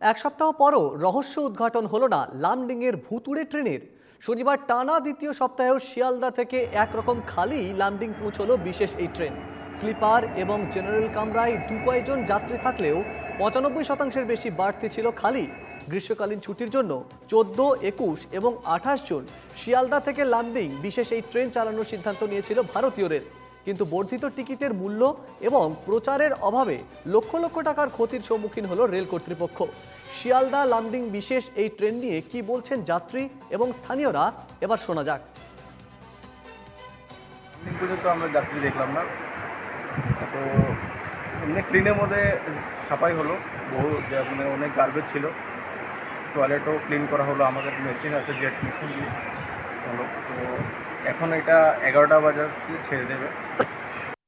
এক সপ্তাহ পরও রহস্য উদ্ঘাটন হলো না লামডিংয়ের ভুতুড়ে ট্রেনের। শনিবার টানা দ্বিতীয় সপ্তাহেও শিয়ালদা থেকে একরকম খালি লামডিং পৌঁছলো বিশেষ এই ট্রেন। স্লিপার এবং জেনারেল কামরায় দু কয়েকজন যাত্রী থাকলেও পঁচানব্বই শতাংশের বেশি বাড়তি ছিল খালি। গ্রীষ্মকালীন ছুটির জন্য চোদ্দ, একুশ এবং আঠাশ জন শিয়ালদা থেকে লামডিং বিশেষ এই ট্রেন চালানোর সিদ্ধান্ত নিয়েছিল ভারতীয় রেল কিন্তু বর্ধিত টিকিটের মূল্য এবং প্রচারের অভাবে লক্ষ লক্ষ টাকার ক্ষতির সম্মুখীন হলো রেল কর্তৃপক্ষ। শিয়ালদা লামডিং বিশেষ এই ট্রেন নিয়ে কি বলছেন যাত্রী এবং স্থানীয়রা? এবার শোনা যাক। আমরা যাত্রী দেখলাম না। তো এমনি ক্লিনের মধ্যে ছাপাই হলো। বহু মানে অনেক গার্বেজ ছিল। টয়লেটও ক্লিন করা হলো। আমাদের মেশিন আছে জেট মেশিন দিয়ে। হলো। তো এখন এটা এগারোটা বাজার ছেড়ে দেবে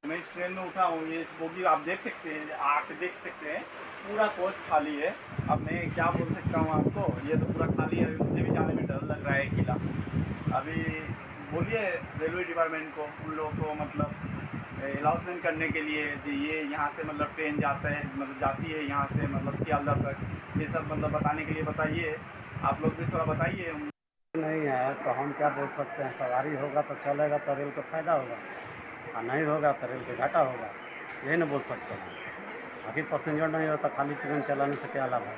मैं इस ट्रेन में उठा हूँ ये बोगी आप देख सकते हैं आके देख सकते हैं पूरा कोच खाली है अब मैं क्या बोल सकता हूँ आपको ये तो पूरा खाली है अभी मुझे भी जाने में डर लग रहा है किला अभी बोलिए रेलवे डिपार्टमेंट को उन लोगों को मतलब अनाउंसमेंट करने के लिए कि ये यहाँ से मतलब ट्रेन जाता है मतलब जाती है यहाँ से मतलब सियालदा तक ये सब मतलब बताने के लिए बताइए आप लोग भी थोड़ा बताइए नहीं है तो हम क्या बोल सकते हैं? सवारी होगा तो चलेगा तो रेल को फ़ायदा होगा। और नहीं होगा तो रेल को घाटा होगा। यही ना बोल सकते हैं। बाकी पैसेंजर नहीं होता खाली ट्रेन चलाने से क्या लाभ है?